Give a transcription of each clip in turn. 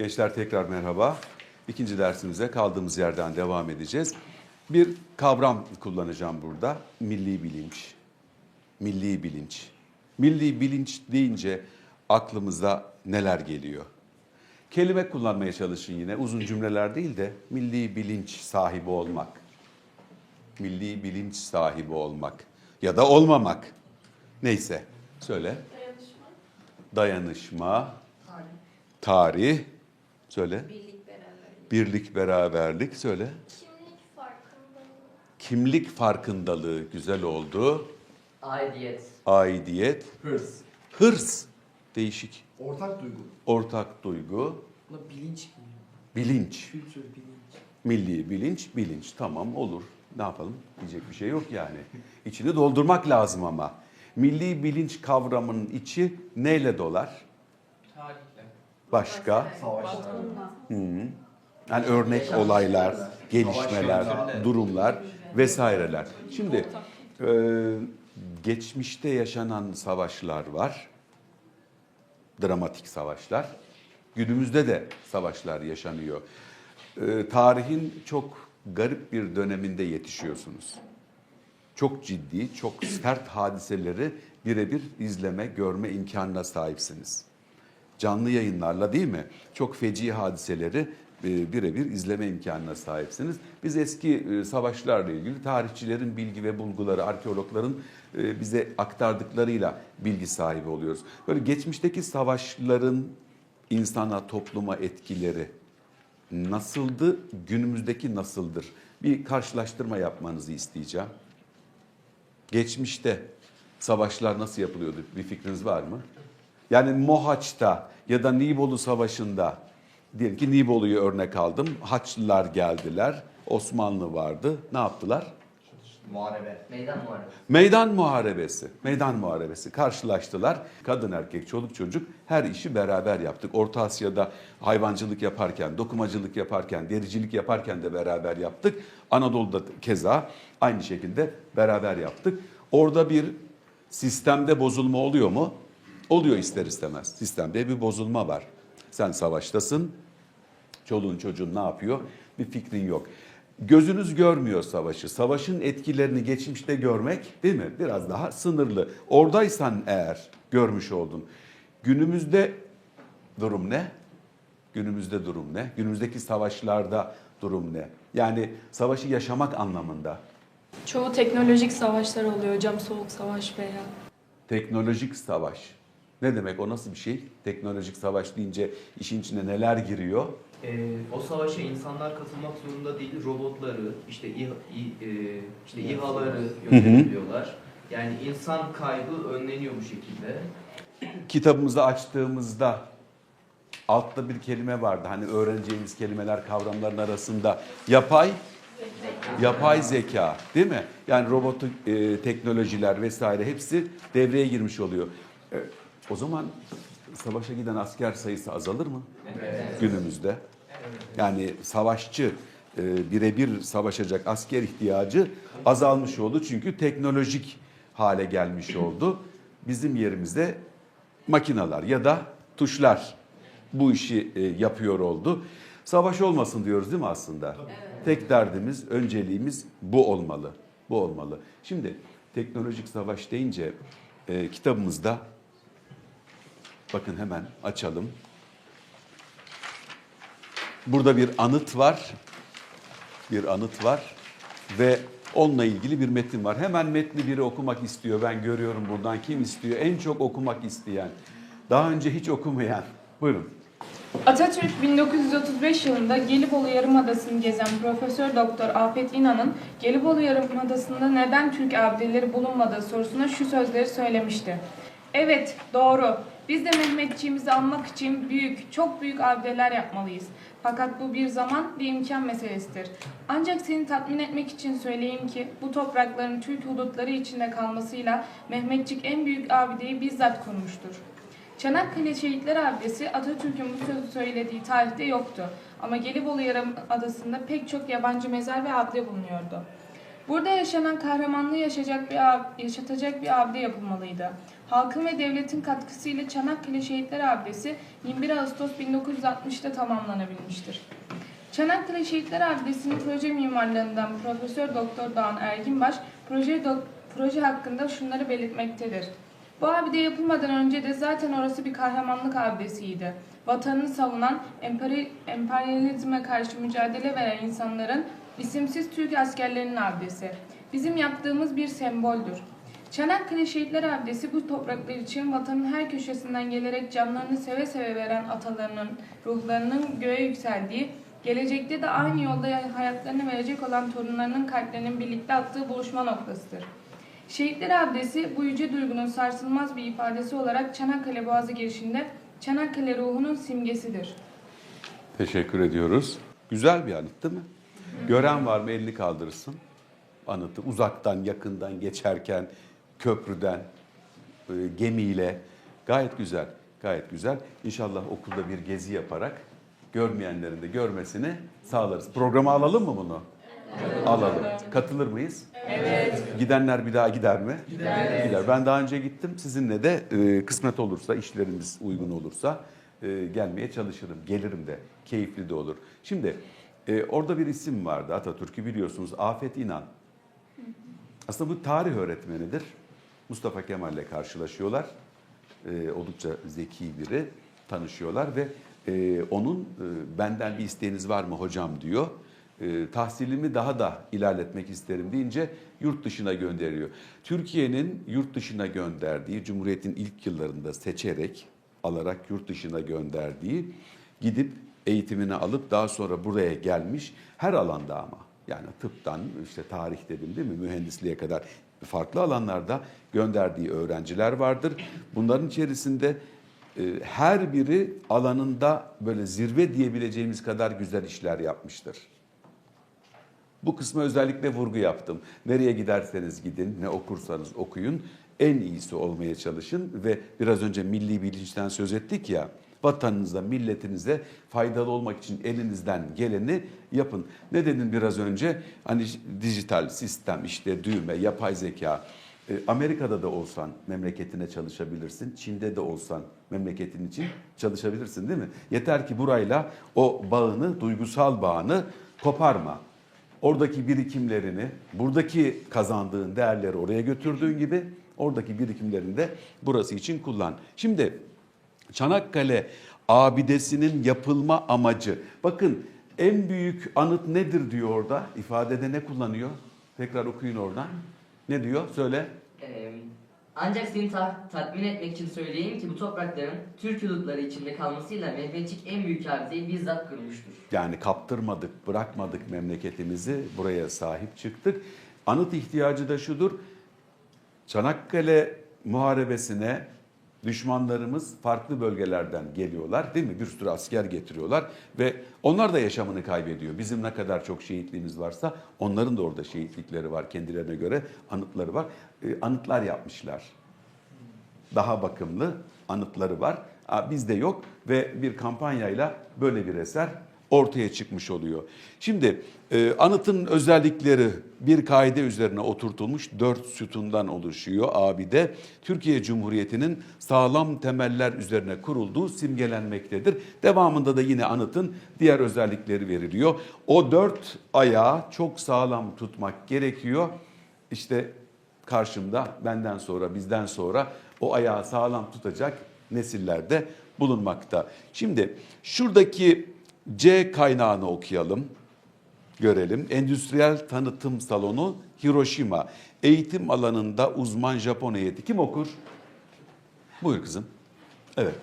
Gençler tekrar merhaba. İkinci dersimize kaldığımız yerden devam edeceğiz. Bir kavram kullanacağım burada. Milli bilinç. Milli bilinç. Milli bilinç deyince aklımıza neler geliyor? Kelime kullanmaya çalışın yine. Uzun cümleler değil de milli bilinç sahibi olmak. Milli bilinç sahibi olmak. Ya da olmamak. Neyse. Söyle. Dayanışma. Tarih. Söyle. Birlik beraberlik. Birlik, beraberlik. Söyle. Kimlik farkındalığı. Kimlik farkındalığı güzel oldu. Aidiyet. Aidiyet. Hırs. Hırs. Değişik. Ortak duygu. Ortak duygu. Buna bilinç mi? Bilinç. Kültür, bilinç. Milli bilinç, bilinç. Tamam olur. Ne yapalım? Diyecek bir şey yok yani. İçini doldurmak lazım ama. Milli bilinç kavramının içi neyle dolar? Başka? Hı. Yani örnek olaylar, gelişmeler, durumlar vesaireler. Şimdi e, geçmişte yaşanan savaşlar var. Dramatik savaşlar. Günümüzde de savaşlar yaşanıyor. E, tarihin çok garip bir döneminde yetişiyorsunuz. Çok ciddi, çok sert hadiseleri birebir izleme, görme imkanına sahipsiniz canlı yayınlarla değil mi? Çok feci hadiseleri e, birebir izleme imkanına sahipsiniz. Biz eski e, savaşlarla ilgili tarihçilerin bilgi ve bulguları, arkeologların e, bize aktardıklarıyla bilgi sahibi oluyoruz. Böyle geçmişteki savaşların insana, topluma etkileri nasıldı, günümüzdeki nasıldır? Bir karşılaştırma yapmanızı isteyeceğim. Geçmişte savaşlar nasıl yapılıyordu? Bir fikriniz var mı? Yani Mohaç'ta ya da Nibolu Savaşı'nda diyelim ki Nibolu'yu örnek aldım. Haçlılar geldiler. Osmanlı vardı. Ne yaptılar? Muharebe. Meydan muharebe. Meydan muharebesi. Meydan muharebesi. Karşılaştılar. Kadın erkek, çoluk çocuk her işi beraber yaptık. Orta Asya'da hayvancılık yaparken, dokumacılık yaparken, dericilik yaparken de beraber yaptık. Anadolu'da keza aynı şekilde beraber yaptık. Orada bir sistemde bozulma oluyor mu? Oluyor ister istemez. Sistemde bir bozulma var. Sen savaştasın. Çoluğun çocuğun ne yapıyor? Bir fikrin yok. Gözünüz görmüyor savaşı. Savaşın etkilerini geçmişte görmek değil mi? Biraz daha sınırlı. Oradaysan eğer görmüş oldun. Günümüzde durum ne? Günümüzde durum ne? Günümüzdeki savaşlarda durum ne? Yani savaşı yaşamak anlamında. Çoğu teknolojik savaşlar oluyor hocam, soğuk savaş veya. Teknolojik savaş. Ne demek o nasıl bir şey? Teknolojik savaş deyince işin içine neler giriyor? Ee, o savaşa insanlar katılmak zorunda değil, robotları, işte İHA, İ- e, işte İHA'ları yönetiyorlar. Yani insan kaybı önleniyor bu şekilde. kitabımızı açtığımızda altta bir kelime vardı. Hani öğreneceğimiz kelimeler kavramların arasında yapay yapay zeka değil mi? Yani robot e, teknolojiler vesaire hepsi devreye girmiş oluyor. O zaman savaşa giden asker sayısı azalır mı? Günümüzde. Yani savaşçı e, birebir savaşacak asker ihtiyacı azalmış oldu. Çünkü teknolojik hale gelmiş oldu. Bizim yerimizde makineler ya da tuşlar bu işi e, yapıyor oldu. Savaş olmasın diyoruz değil mi aslında? Tek derdimiz, önceliğimiz bu olmalı. Bu olmalı. Şimdi teknolojik savaş deyince e, kitabımızda bakın hemen açalım. Burada bir anıt var. Bir anıt var ve onunla ilgili bir metin var. Hemen metni biri okumak istiyor. Ben görüyorum buradan kim istiyor? En çok okumak isteyen. Daha önce hiç okumayan. Buyurun. Atatürk 1935 yılında Gelibolu Yarımadası'nı gezen Profesör Doktor Afet İnan'ın Gelibolu Yarımadası'nda neden Türk abideleri bulunmadığı sorusuna şu sözleri söylemişti. Evet, doğru. Biz de Mehmetçiğimizi anmak için büyük, çok büyük abideler yapmalıyız. Fakat bu bir zaman, bir imkan meselesidir. Ancak seni tatmin etmek için söyleyeyim ki bu toprakların Türk hudutları içinde kalmasıyla Mehmetçik en büyük abideyi bizzat kurmuştur. Çanakkale Şehitler Abidesi Atatürk'ün bu sözü söylediği tarihte yoktu. Ama Gelibolu Yarımadası'nda pek çok yabancı mezar ve abide bulunuyordu. Burada yaşanan kahramanlığı yaşayacak bir yaşatacak bir abide yapılmalıydı. Halkın ve devletin katkısıyla Çanakkale Şehitler Abidesi 21 Ağustos 1960'da tamamlanabilmiştir. Çanakkale Şehitler Abidesi'nin proje mimarlarından Profesör Doktor Doğan Erginbaş proje, proje hakkında şunları belirtmektedir. Bu abide yapılmadan önce de zaten orası bir kahramanlık abidesiydi. Vatanını savunan, emperyalizme karşı mücadele veren insanların isimsiz Türk askerlerinin abidesi. Bizim yaptığımız bir semboldür. Çanakkale Şehitler Abidesi bu topraklar için vatanın her köşesinden gelerek canlarını seve seve veren atalarının ruhlarının göğe yükseldiği, gelecekte de aynı yolda hayatlarını verecek olan torunlarının kalplerinin birlikte attığı buluşma noktasıdır. Şehitler Abdesi bu yüce duygunun sarsılmaz bir ifadesi olarak Çanakkale Boğazı girişinde Çanakkale ruhunun simgesidir. Teşekkür ediyoruz. Güzel bir anıt değil mi? Gören var mı elini kaldırsın. Anıtı uzaktan, yakından geçerken, köprüden, e, gemiyle. Gayet güzel, gayet güzel. İnşallah okulda bir gezi yaparak görmeyenlerin de görmesini sağlarız. Programa alalım mı bunu? Alalım. Katılır mıyız? Evet. Gidenler bir daha gider mi? Gider. Ben daha önce gittim. Sizinle de e, kısmet olursa, işlerimiz uygun olursa e, gelmeye çalışırım. Gelirim de. Keyifli de olur. Şimdi e, orada bir isim vardı Atatürk'ü biliyorsunuz. Afet İnan. Aslında bu tarih öğretmenidir. Mustafa Kemal'le karşılaşıyorlar. E, oldukça zeki biri. Tanışıyorlar ve e, onun e, benden bir isteğiniz var mı hocam diyor. E, tahsilimi daha da ilerletmek isterim deyince yurt dışına gönderiyor. Türkiye'nin yurt dışına gönderdiği, Cumhuriyet'in ilk yıllarında seçerek, alarak yurt dışına gönderdiği, gidip eğitimini alıp daha sonra buraya gelmiş her alanda ama yani tıptan işte tarih dedim değil mi mühendisliğe kadar farklı alanlarda gönderdiği öğrenciler vardır. Bunların içerisinde e, her biri alanında böyle zirve diyebileceğimiz kadar güzel işler yapmıştır. Bu kısma özellikle vurgu yaptım. Nereye giderseniz gidin, ne okursanız okuyun, en iyisi olmaya çalışın ve biraz önce milli bilinçten söz ettik ya, vatanınıza, milletinize faydalı olmak için elinizden geleni yapın. Ne dedim biraz önce? Hani dijital sistem, işte düğme, yapay zeka. E, Amerika'da da olsan memleketine çalışabilirsin. Çin'de de olsan memleketin için çalışabilirsin değil mi? Yeter ki burayla o bağını, duygusal bağını koparma. Oradaki birikimlerini, buradaki kazandığın değerleri oraya götürdüğün gibi oradaki birikimlerini de burası için kullan. Şimdi Çanakkale abidesinin yapılma amacı. Bakın en büyük anıt nedir diyor orada? İfadede ne kullanıyor? Tekrar okuyun oradan. Ne diyor? Söyle. Ee, ancak seni ta- tatmin etmek için söyleyeyim ki bu toprakların Türk yurtları içinde kalmasıyla Mehmetçik en büyük abideyi bizzat kurmuştur. Yani kaptırmadık, bırakmadık memleketimizi, buraya sahip çıktık. Anıt ihtiyacı da şudur. Çanakkale muharebesine düşmanlarımız farklı bölgelerden geliyorlar değil mi? Bir sürü asker getiriyorlar ve onlar da yaşamını kaybediyor. Bizim ne kadar çok şehitliğimiz varsa onların da orada şehitlikleri var kendilerine göre anıtları var. Ee, anıtlar yapmışlar daha bakımlı anıtları var. Bizde yok ve bir kampanyayla böyle bir eser ortaya çıkmış oluyor. Şimdi e, anıtın özellikleri bir kaide üzerine oturtulmuş dört sütundan oluşuyor abide. Türkiye Cumhuriyeti'nin sağlam temeller üzerine kurulduğu simgelenmektedir. Devamında da yine anıtın diğer özellikleri veriliyor. O dört ayağı çok sağlam tutmak gerekiyor. İşte karşımda benden sonra bizden sonra o ayağı sağlam tutacak nesillerde bulunmakta. Şimdi şuradaki C kaynağını okuyalım. Görelim. Endüstriyel Tanıtım Salonu Hiroşima. Eğitim alanında uzman Japon heyeti. Kim okur? Buyur kızım. Evet.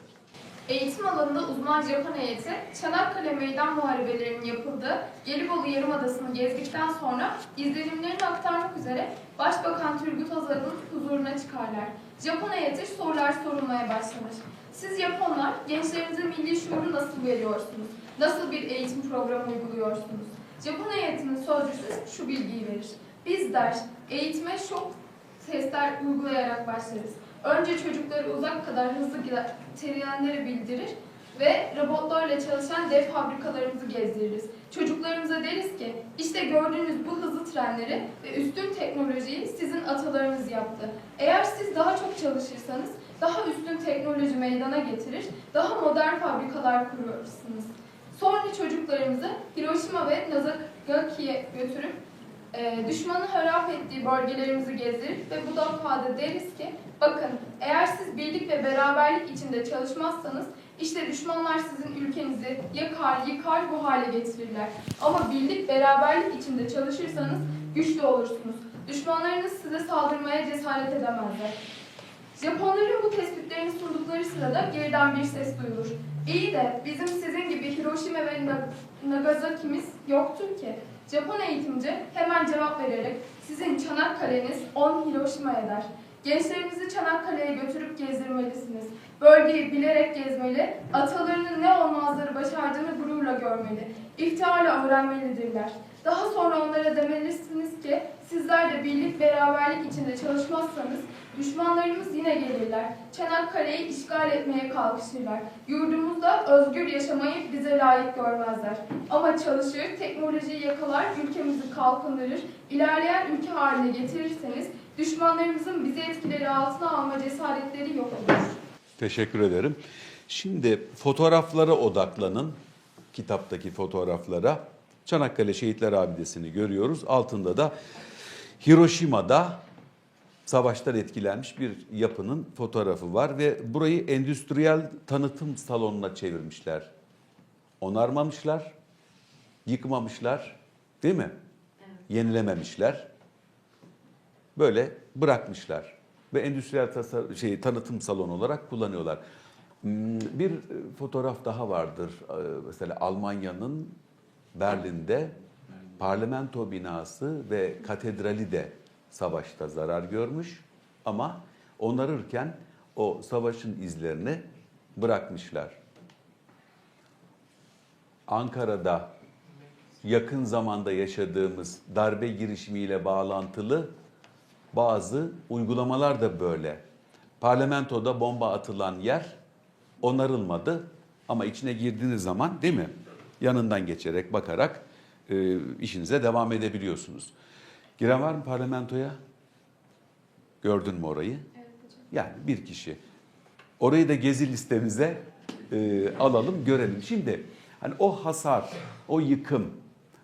Eğitim alanında uzman Japon heyeti, Çanakkale Meydan Muharebelerinin yapıldığı Gelibolu Yarımadası'nı gezdikten sonra izlenimlerini aktarmak üzere Başbakan Turgut Özal'ın huzuruna çıkarlar. Japon heyeti sorular sorulmaya başlanır. Siz Japonlar gençlerinize milli şuuru nasıl veriyorsunuz? Nasıl bir eğitim programı uyguluyorsunuz? Japon heyetinin sözcüsü şu bilgiyi verir. Biz der, eğitime şok testler uygulayarak başlarız. Önce çocukları uzak kadar hızlı gider- trenleri bildirir ve robotlarla çalışan dev fabrikalarımızı gezdiririz. Çocuklarımıza deriz ki işte gördüğünüz bu hızlı trenleri ve üstün teknolojiyi sizin atalarınız yaptı. Eğer siz daha çok çalışırsanız daha üstün teknoloji meydana getirir, daha modern fabrikalar kurursunuz. Sonra çocuklarımızı Hiroşima ve Nagasaki'ye götürüp e, düşmanın harap ettiği bölgelerimizi gezdirip ve bu defada deriz ki bakın eğer siz birlik ve beraberlik içinde çalışmazsanız işte düşmanlar sizin ülkenizi yakar, yıkar, bu hale getirirler. Ama birlik, beraberlik içinde çalışırsanız güçlü olursunuz. Düşmanlarınız size saldırmaya cesaret edemezler. Japonların bu tespitlerini sundukları sırada geriden bir ses duyulur. İyi de bizim sizin gibi Hiroşima ve Na- Nagasaki'miz yoktur ki. Japon eğitimci hemen cevap vererek sizin Çanakkale'niz 10 Hiroşima eder. Gençlerimizi Çanakkale'ye götürüp gezdirmelisiniz. Bölgeyi bilerek gezmeli, atalarının ne olmazları başardığını gururla görmeli. İftiharla öğrenmelidirler. Daha sonra onlara demelisiniz ki sizler de birlik beraberlik içinde çalışmazsanız düşmanlarımız yine gelirler. Çanakkale'yi işgal etmeye kalkışırlar. Yurdumuzda özgür yaşamayı bize layık görmezler. Ama çalışır, teknolojiyi yakalar, ülkemizi kalkındırır, ilerleyen ülke haline getirirseniz düşmanlarımızın bizi etkileri altına alma cesaretleri yok olur. Teşekkür ederim. Şimdi fotoğraflara odaklanın. Kitaptaki fotoğraflara. Çanakkale Şehitler Abidesi'ni görüyoruz. Altında da Hiroşima'da savaştan etkilenmiş bir yapının fotoğrafı var ve burayı endüstriyel tanıtım salonuna çevirmişler. Onarmamışlar, yıkmamışlar, değil mi? Yenilememişler. Böyle bırakmışlar ve endüstriyel tasar- şey tanıtım salonu olarak kullanıyorlar. Hmm, Bir fotoğraf daha vardır. Ee, Mesela Almanya'nın Berlin'de parlamento binası ve katedrali de savaşta zarar görmüş ama onarırken o savaşın izlerini bırakmışlar. Ankara'da yakın zamanda yaşadığımız darbe girişimiyle bağlantılı bazı uygulamalar da böyle. Parlamentoda bomba atılan yer onarılmadı ama içine girdiğiniz zaman değil mi? Yanından geçerek bakarak e, işinize devam edebiliyorsunuz. Giren var mı parlamentoya? Gördün mü orayı? Yani bir kişi. Orayı da gezi listemize e, alalım, görelim. Şimdi hani o hasar, o yıkım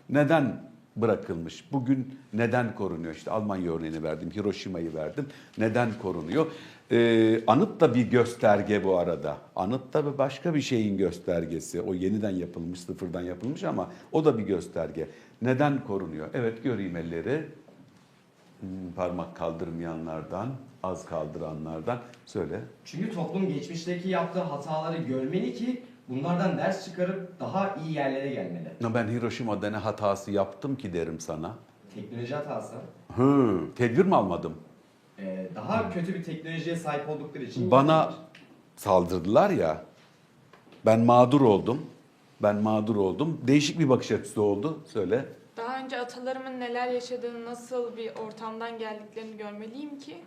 neden bırakılmış? Bugün neden korunuyor? İşte Almanya örneğini verdim, Hiroşima'yı verdim. Neden korunuyor? E, anıt da bir gösterge bu arada. Anıt da bir başka bir şeyin göstergesi. O yeniden yapılmış, sıfırdan yapılmış ama o da bir gösterge. Neden korunuyor? Evet göreyim elleri. Hmm, parmak kaldırmayanlardan, az kaldıranlardan. Söyle. Çünkü toplum geçmişteki yaptığı hataları görmeli ki bunlardan ders çıkarıp daha iyi yerlere gelmeli. Ya Ben Hiroşima'da ne hatası yaptım ki derim sana. Teknoloji hatası. Hı, tedbir mi almadım? Ee, daha kötü bir teknolojiye sahip oldukları için Bana saldırdılar ya. Ben mağdur oldum. Ben mağdur oldum. Değişik bir bakış açısı oldu. Söyle. Daha önce atalarımın neler yaşadığını, nasıl bir ortamdan geldiklerini görmeliyim ki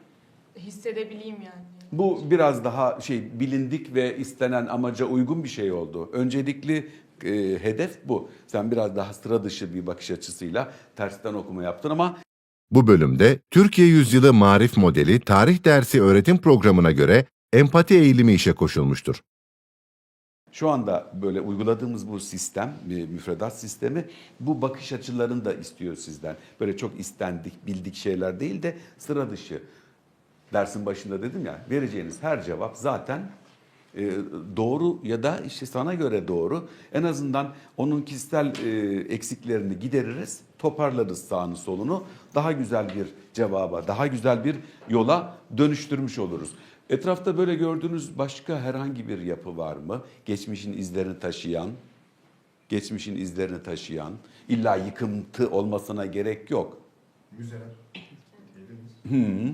hissedebileyim yani. Bu biraz daha şey bilindik ve istenen amaca uygun bir şey oldu. Öncelikli e, hedef bu. Sen biraz daha sıra dışı bir bakış açısıyla tersten okuma yaptın ama Bu bölümde Türkiye Yüzyılı Marif Modeli tarih dersi öğretim programına göre empati eğilimi işe koşulmuştur. Şu anda böyle uyguladığımız bu sistem, bir müfredat sistemi bu bakış açılarını da istiyor sizden. Böyle çok istendik, bildik şeyler değil de sıra dışı. Dersin başında dedim ya, vereceğiniz her cevap zaten e, doğru ya da işte sana göre doğru. En azından onun kişisel e, eksiklerini gideririz, toparlarız sağını solunu. Daha güzel bir cevaba, daha güzel bir yola dönüştürmüş oluruz. Etrafta böyle gördüğünüz başka herhangi bir yapı var mı? Geçmişin izlerini taşıyan, geçmişin izlerini taşıyan, illa yıkıntı olmasına gerek yok. Müzeler. Hı.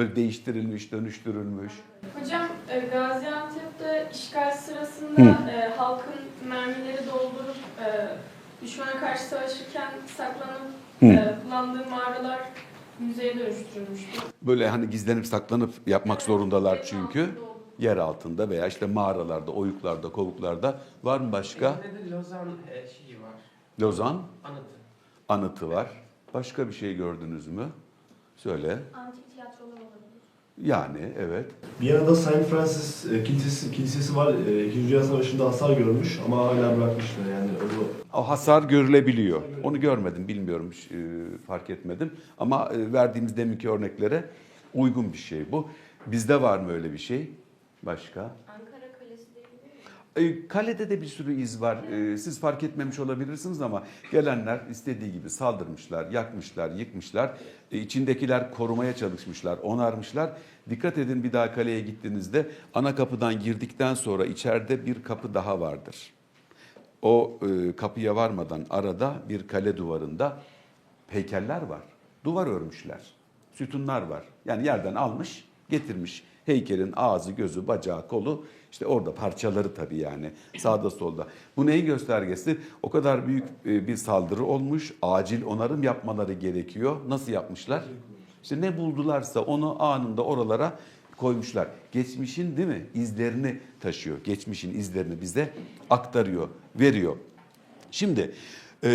Böyle değiştirilmiş, dönüştürülmüş. Hocam e, Gaziantep'te işgal sırasında e, halkın mermileri doldurup e, düşmana karşı savaşırken saklanıp e, kullandığı mağaralar müzeye dönüştürülmüştü. Böyle hani gizlenip saklanıp yapmak zorundalar çünkü. yer altında veya işte mağaralarda, oyuklarda, kovuklarda var mı başka? Elimde de Lozan e, şeyi var. Lozan Anıtı. anıtı var. Başka bir şey gördünüz mü? Söyle. Antik tiyatrolar olabilir. Yani evet. Viyana'da Saint Francis e, kilisesi, kilisesi var. E, İkinci Dünya Savaşı'nda hasar görmüş ama hala bırakmışlar yani. O, O hasar görülebiliyor. Onu görmedim, bilmiyorum, e, fark etmedim. Ama verdiğimiz deminki örneklere uygun bir şey bu. Bizde var mı öyle bir şey? Başka? Ankara Kalesi değil mi? E, Kalede de bir sürü iz var. E, Siz fark etmemiş olabilirsiniz ama gelenler istediği gibi saldırmışlar, yakmışlar, yıkmışlar. E, İçindekiler korumaya çalışmışlar, onarmışlar. Dikkat edin bir daha kaleye gittiğinizde ana kapıdan girdikten sonra içeride bir kapı daha vardır. O e, kapıya varmadan arada bir kale duvarında heykeller var. Duvar örmüşler. Sütunlar var. Yani yerden almış, getirmiş. Heykelin ağzı, gözü, bacağı, kolu işte orada parçaları tabii yani sağda solda. Bu neyin göstergesi? O kadar büyük e, bir saldırı olmuş. Acil onarım yapmaları gerekiyor. Nasıl yapmışlar? İşte ne buldularsa onu anında oralara koymuşlar. Geçmişin değil mi? izlerini taşıyor. Geçmişin izlerini bize aktarıyor, veriyor. Şimdi e,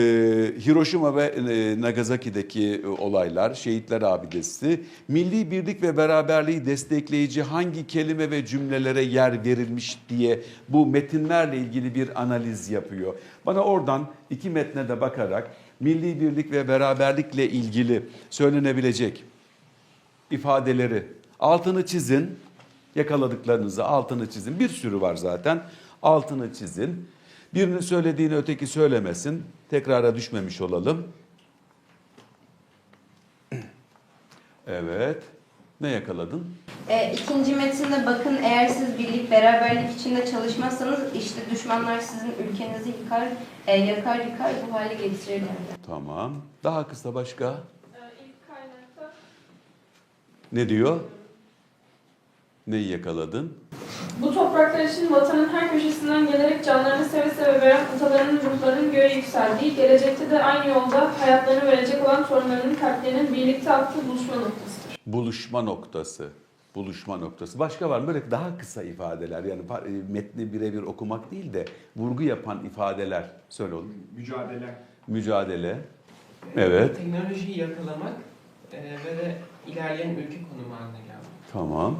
Hiroşima ve e, Nagasaki'deki e, olaylar, şehitler abidesi, milli birlik ve beraberliği destekleyici hangi kelime ve cümlelere yer verilmiş diye bu metinlerle ilgili bir analiz yapıyor. Bana oradan iki metne de bakarak milli birlik ve beraberlikle ilgili söylenebilecek ifadeleri altını çizin. Yakaladıklarınızı altını çizin. Bir sürü var zaten. Altını çizin. Birinin söylediğini öteki söylemesin. Tekrara düşmemiş olalım. Evet. Ne yakaladın? E, ikinci metinde bakın eğer siz birlik beraberlik içinde çalışmazsanız işte düşmanlar sizin ülkenizi yıkar, e, yakar yıkar bu hale getirirler. Tamam. Daha kısa başka. E, ilk kaynakta Ne diyor? Neyi yakaladın? Bu topraklar için vatanın her köşesinden gelerek canlarını seve seve veren atalarının ruhlarının göğe yükseldiği, gelecekte de aynı yolda hayatlarını verecek olan torunlarının kalplerinin birlikte attığı buluşma noktasıdır. Buluşma noktası. Buluşma noktası. Başka var mı? Böyle daha kısa ifadeler. Yani e, metni birebir okumak değil de vurgu yapan ifadeler. Söyle oğlum. Mücadele. Mücadele. Evet. Teknolojiyi yakalamak e, ve de ilerleyen ülke konumu haline gelmek. Tamam.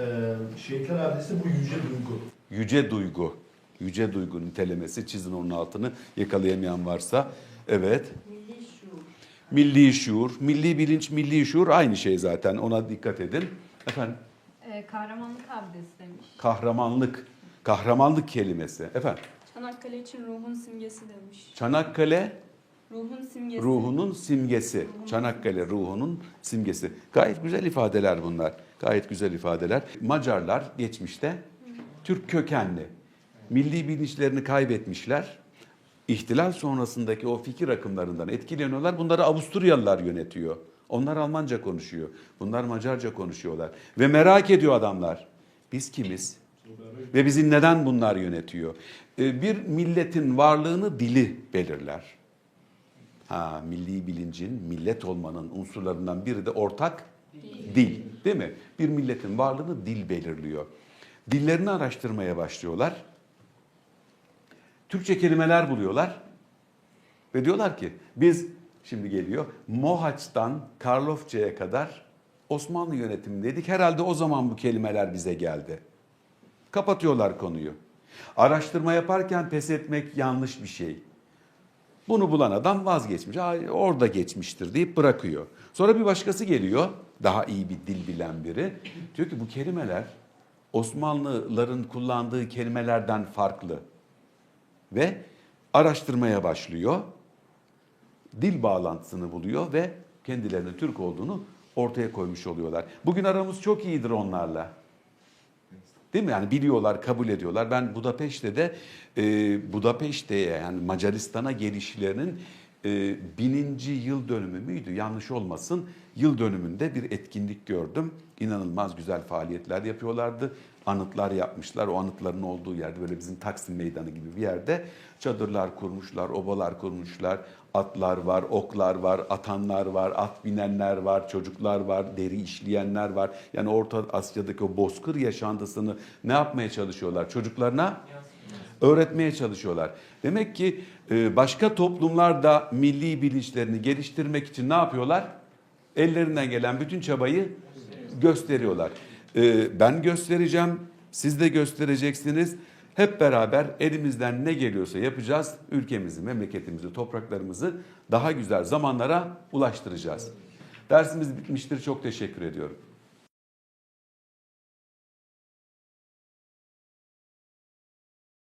E, şehitler abidesi bu yüce duygu. Yüce duygu. Yüce duygu nitelemesi. Çizin onun altını yakalayamayan varsa. Evet. Milli şuur. Milli bilinç, milli şuur aynı şey zaten. Ona dikkat edin. Efendim E, kahramanlık abidesi demiş. kahramanlık. Kahramanlık kelimesi. Efendim Çanakkale için ruhun simgesi demiş. Çanakkale Ruhun simgesi. ruhunun simgesi. Çanakkale ruhunun simgesi. Gayet güzel ifadeler bunlar. Gayet güzel ifadeler. Macarlar geçmişte Türk kökenli. Milli bilinçlerini kaybetmişler. İhtilal sonrasındaki o fikir akımlarından etkileniyorlar. Bunları Avusturyalılar yönetiyor. Onlar Almanca konuşuyor. Bunlar Macarca konuşuyorlar. Ve merak ediyor adamlar. Biz kimiz? Ve bizi neden bunlar yönetiyor? Ee, Bir milletin varlığını dili belirler. Ha, milli bilincin, millet olmanın unsurlarından biri de ortak dil. Değil mi? Bir milletin varlığını dil belirliyor. Dillerini araştırmaya başlıyorlar. Türkçe kelimeler buluyorlar. Ve diyorlar ki biz şimdi geliyor Mohaç'tan Karlofça'ya kadar Osmanlı yönetimindeydik. Herhalde o zaman bu kelimeler bize geldi. Kapatıyorlar konuyu. Araştırma yaparken pes etmek yanlış bir şey. Bunu bulan adam vazgeçmiş. "Aa, orada geçmiştir deyip bırakıyor. Sonra bir başkası geliyor. Daha iyi bir dil bilen biri. Diyor ki bu kelimeler Osmanlıların kullandığı kelimelerden farklı. Ve araştırmaya başlıyor. Dil bağlantısını buluyor ve kendilerinin Türk olduğunu ortaya koymuş oluyorlar. Bugün aramız çok iyidir onlarla. Değil mi? Yani biliyorlar, kabul ediyorlar. Ben Budapeşte de e, Budapeşte'ye yani Macaristan'a gelişlerinin e, bininci yıl dönümü müydü? Yanlış olmasın. Yıl dönümünde bir etkinlik gördüm. İnanılmaz güzel faaliyetler yapıyorlardı. Anıtlar yapmışlar. O anıtların olduğu yerde böyle bizim Taksim Meydanı gibi bir yerde çadırlar kurmuşlar, obalar kurmuşlar. Atlar var, oklar var, atanlar var, at binenler var, çocuklar var, deri işleyenler var. Yani Orta Asya'daki o bozkır yaşantısını ne yapmaya çalışıyorlar? Çocuklarına öğretmeye çalışıyorlar. Demek ki e, başka toplumlar da milli bilinçlerini geliştirmek için ne yapıyorlar? Ellerinden gelen bütün çabayı gösteriyorlar. E, Ben göstereceğim, siz de göstereceksiniz. Hep beraber elimizden ne geliyorsa yapacağız. Ülkemizi, memleketimizi, topraklarımızı daha güzel zamanlara ulaştıracağız. Dersimiz bitmiştir. Çok teşekkür ediyorum.